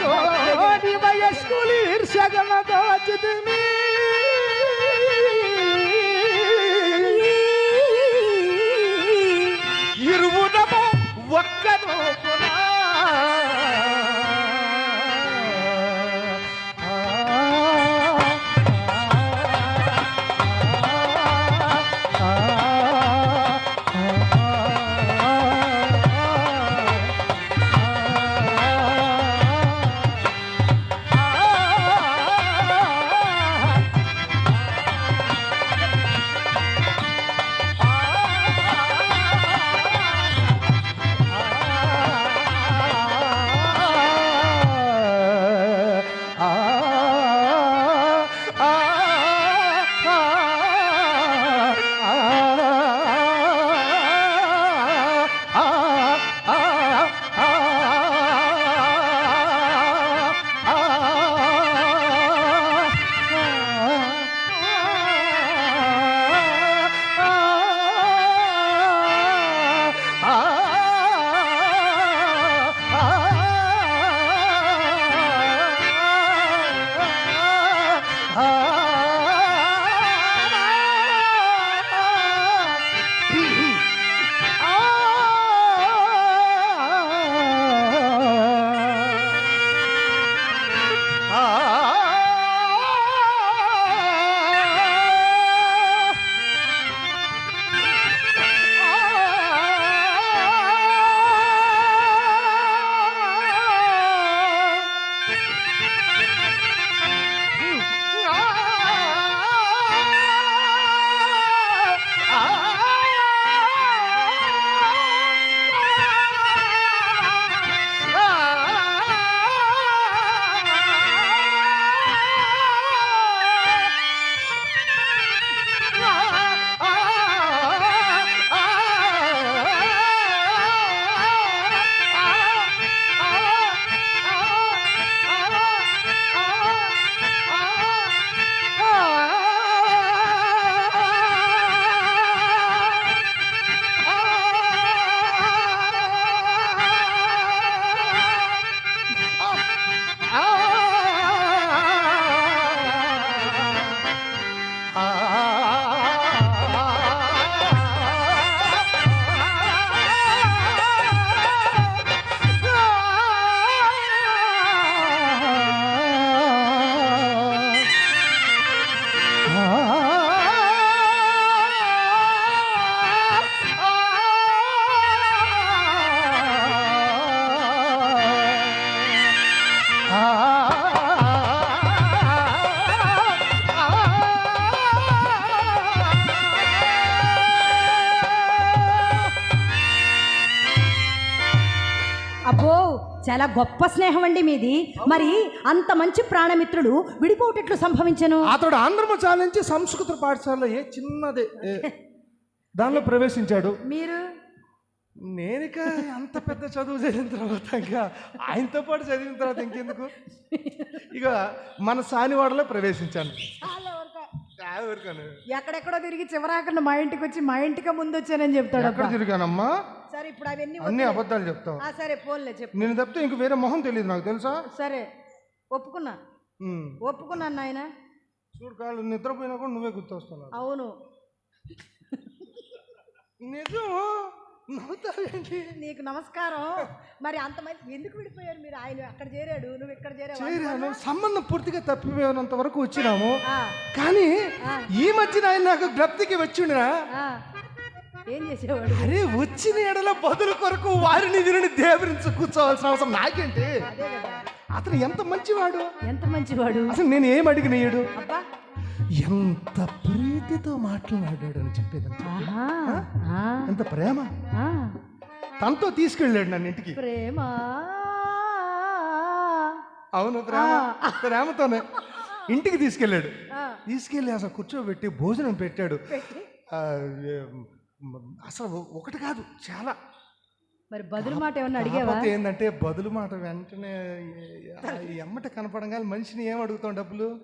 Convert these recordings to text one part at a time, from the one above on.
তোরি বয়স্কুলির সগমা গাছ তুমি। చాలా గొప్ప స్నేహం అండి మీది. మరి అంత మంచి ప్రాణమిత్రుడు విడిపోవటట్లు సంభవించను? అతడు ఆంధ్రము చాలించి సంస్కృత పాఠశాలలో ఏ చిన్నదే. దానిలో ప్రవేశించాడు. మీరు? నేనిక అంత పెద్ద చదువు చదివిన తర్వాత ఇంకా ఆయనతో పాటు చదివిన తర్వాత ఇంకెందుకు? ఇక మన సానివాడలో ప్రవేశించాను. ఎక్కడెక్కడో తిరిగి చివరాకన్నా మా ఇంటికి వచ్చి మా ఇంటికి ముందు వచ్చానని చెప్తాడు ఎక్కడ అబ్బా. తిరిగానమ్మా? సరే ఇప్పుడు అవన్నీ అన్ని. అబద్ధాలు చెప్తావు. ఆ, సరే పోన్లే చెప్పు. నేను తప్పితే ఇంక వేరే మొహం తెలియదు నాకు తెలుసా? సరే ఒప్పుకున్నా. ఒప్పుకున్నాను నాయన. చూడు కాళ్ళు నిద్రపోయినా కూడా నువ్వే గుర్తొస్తున్నావు. అవును. నిజం నీకు నమస్కారం. మరి అంతమంది ఎందుకు విడిపోయారు మీరు? ఆయన అక్కడ చేరాడు నువ్వు ఇక్కడ చేరాను. సంబంధం పూర్తిగా తప్పిపోయినంత వరకు వచ్చినాము. కానీ. ఈ మధ్యన ఆయన నాకు జ్ఞప్తికి వచ్చిండినా. ఏం చేసేవాడు? అరే వచ్చిన ఎడల బదులు కొరకు వారిని వీరిని దేవరించి కూర్చోవాల్సిన అవసరం నాకేంటి? అతను ఎంత మంచివాడు? ఎంత మంచివాడు? అసలు నేను ఏం అడిగినయ్యాడు అబ్బా ఎంత ప్రీతితో మాట్లాడాడు అని చెప్పేది ఎంత ప్రేమ. తనతో తీసుకెళ్ళాడు నన్ను ఇంటికి. ప్రేమ. అవును ప్రేమ. ప్రేమతోనే ఇంటికి తీసుకెళ్ళాడు. తీసుకెళ్ళి అసలు కూర్చోబెట్టి భోజనం పెట్టాడు. అసలు ఒకటి కాదు చాలా. మరి బదులు మాట ఏమన్నా అడిగావా? ఏంటంటే బదులు మాట వెంటనే ఎమ్మట కనపడంగా మనిషిని ఏం అడుగుతాం డబ్బులు?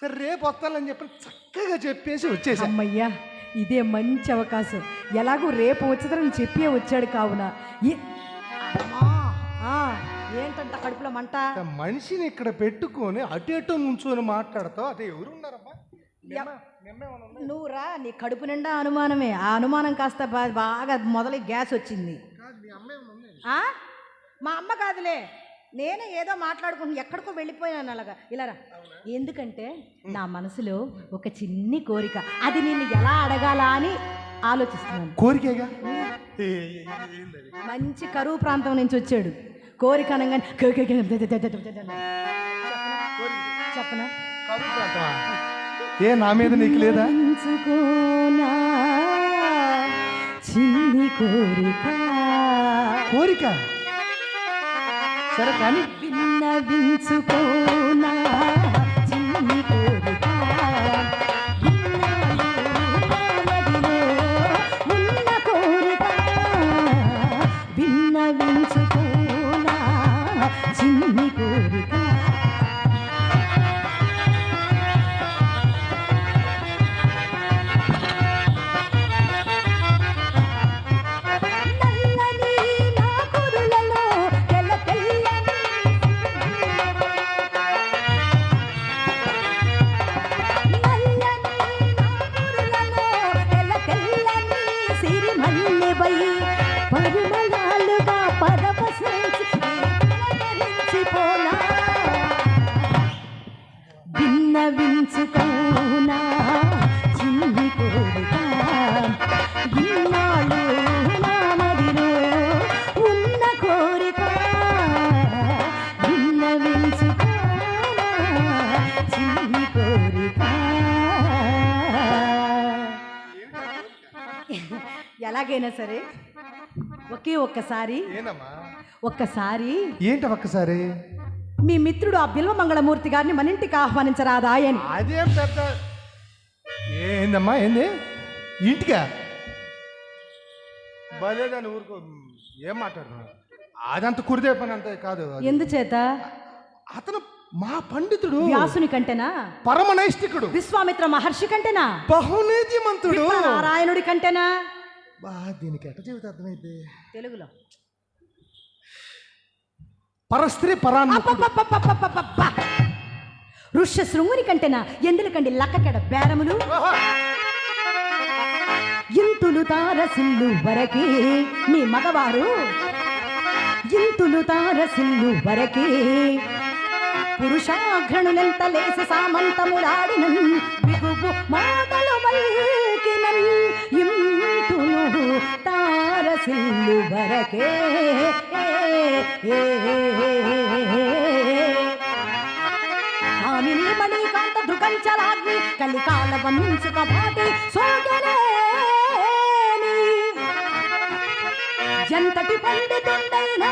సరే రేపు వస్తానని చెప్పి చక్కగా చెప్పేసి వచ్చేసా. అమ్మయ్యా ఇదే మంచి అవకాశం. ఎలాగో రేపు వచ్చేదని చెప్పే వచ్చాడు కావున. ఆ, ఆ, ఏంటంట కడుపులో మంట? మనిషిని ఇక్కడ పెట్టుకొని అటు ఇటు నుంచొని మాట్లాడతావు? అదే ఎవరు ఉన్నారమ్మా నువ్వు రా నీ కడుపు నిండా అనుమానమే. ఆ అనుమానం కాస్త బా- బాగా మొదలు గ్యాస్ వచ్చింది. కాదు మీ అమ్మ ఏమన్నా ఉంది ఆ? మా అమ్మ కాదులే. నేనే ఏదో మాట్లాడుకుంటున్నా ఎక్కడికో వెళ్ళిపోయాను అలాగా ఇలా ఎందుకంటే నా మనసులో ఒక చిన్ని కోరిక అది నిన్ను ఎలా అడగాలా అని ఆలోచిస్తున్నాను కోరికేగా? మంచి కరువు ప్రాంతం నుంచి వచ్చాడు కోరిక అనగానే. చెప్పనా? ఏ నా మీద నీకు లేదా చిన్ని కోరిక కోరిక సరే కానీ విన్నవించుకోనా ఎలాగైనా సరే ఒకే ఒక్కసారి ఒక్కసారి ఏంటి ఒక్కసారి? మీ మిత్రుడు ఆ బిల్వ మంగళమూర్తి గారిని మన ఇంటికి ఆహ్వానించరాదా అని. అదేం పెద్ద ఏందమ్మా ఏంది? ఇంటికా? బలేదని ఊరుకో ఏం మాట్లాడుతున్నావు? అదంత కురిదే పని అంతే కాదు. ఎందుచేత? అతను మా పండితుడు. వ్యాసుని కంటేనా? పరమ నైష్టికుడు విశ్వామిత్ర మహర్షి కంటేనా? బహునీతిమంతుడు నారాయణుడి కంటేనా? బా దీనికి ఎట్ట జీవితం అర్థమైతే తెలుగులో. పరస్త్రీ అబ్బబ్బబ్బబ్బబ్బబ్బబ్బ! ఋష్య శృంగుని కంటేనా? ఎందులకండి లక్కకెడ బేరములు? ఇంతులు తారసిల్లు వరకే మీ మగవారు. ఇంతులు తారసిల్లు వరకే పురుషాఘ్రణులెంత లేసి సామంతములాడినన్ బిగుబు మాటలు వల్కినన్ కామిని మణికాంత దృకంచలాగ్ని కలికాల వంశుక పాటి సోదరేని. ఎంతటి పండితుండైనా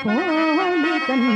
పోలికన్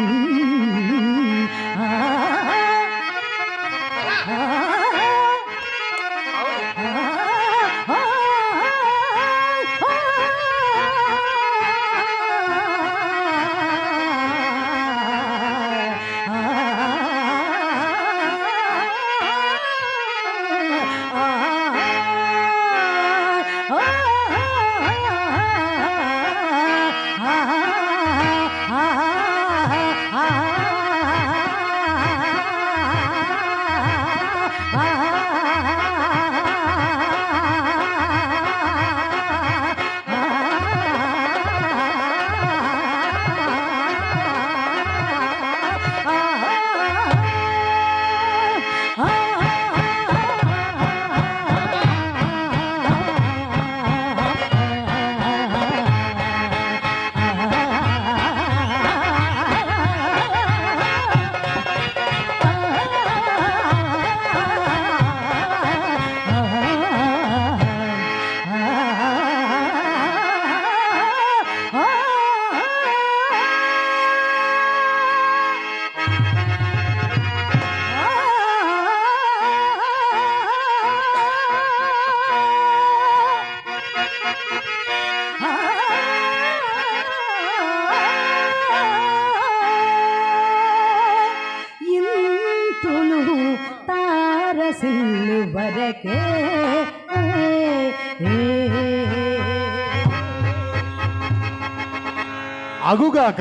అగుగాక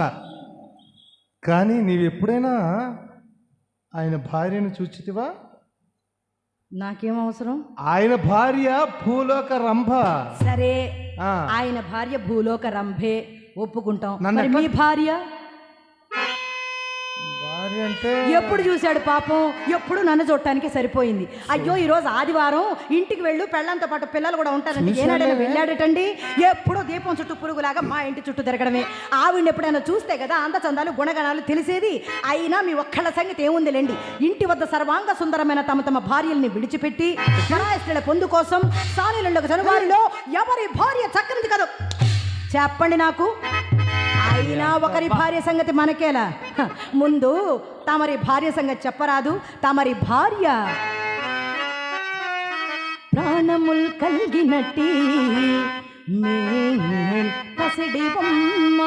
కానీ నీవెప్పుడైనా ఆయన భార్యను చూచితివా? నాకేం అవసరం? ఆయన భార్య భూలోక రంభ. సరే. ఆయన భార్య భూలోక రంభే ఒప్పుకుంటాం. నన్ను మరి మీ భార్య? ఎప్పుడు చూశాడు పాపం? ఎప్పుడు నన్ను చూడటానికి సరిపోయింది. అయ్యో ఈరోజు ఆదివారం ఇంటికి వెళ్ళు పెళ్ళంతో పాటు పిల్లలు కూడా ఉంటారంటే ఏనాడైనా వెళ్ళాడటండి? ఎప్పుడో దీపం చుట్టూ పురుగులాగా మా ఇంటి చుట్టూ తిరగడమే. ఆవిడని ఎప్పుడైనా చూస్తే కదా అందచందాలు గుణగణాలు తెలిసేది? అయినా మీ ఒక్కళ్ళ సంగతి ఏముందిలేండి. ఇంటి వద్ద సర్వాంగ సుందరమైన తమ తమ భార్యల్ని విడిచిపెట్టి పరాయస్త్రీల పొందు కోసం సానిలుండక జనవారిలో ఎవరి భార్య చక్కనిది కాదు? చెప్పండి నాకు. అయినా ఒకరి భార్య సంగతి మనకేలా? ముందు తమరి భార్య సంగతి చెప్పరాదు తమరి భార్య ప్రాణముల్ కలిగినట్టి బొమ్మ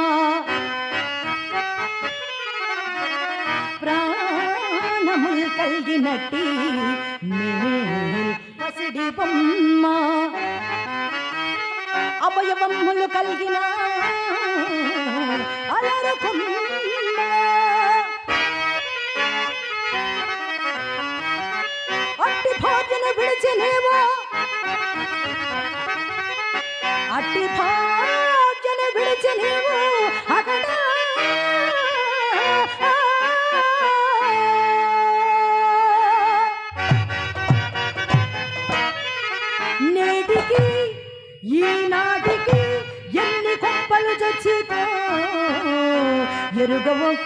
ప్రాణముల్ కలిగినట్టి పసిడి బొమ్మ అవయవములు కలిగిన అలరకుమ్మ అట్టి భార్యను విడిచినేవో. అట్టి భార్యను విడిచినేవో. பெருகவும்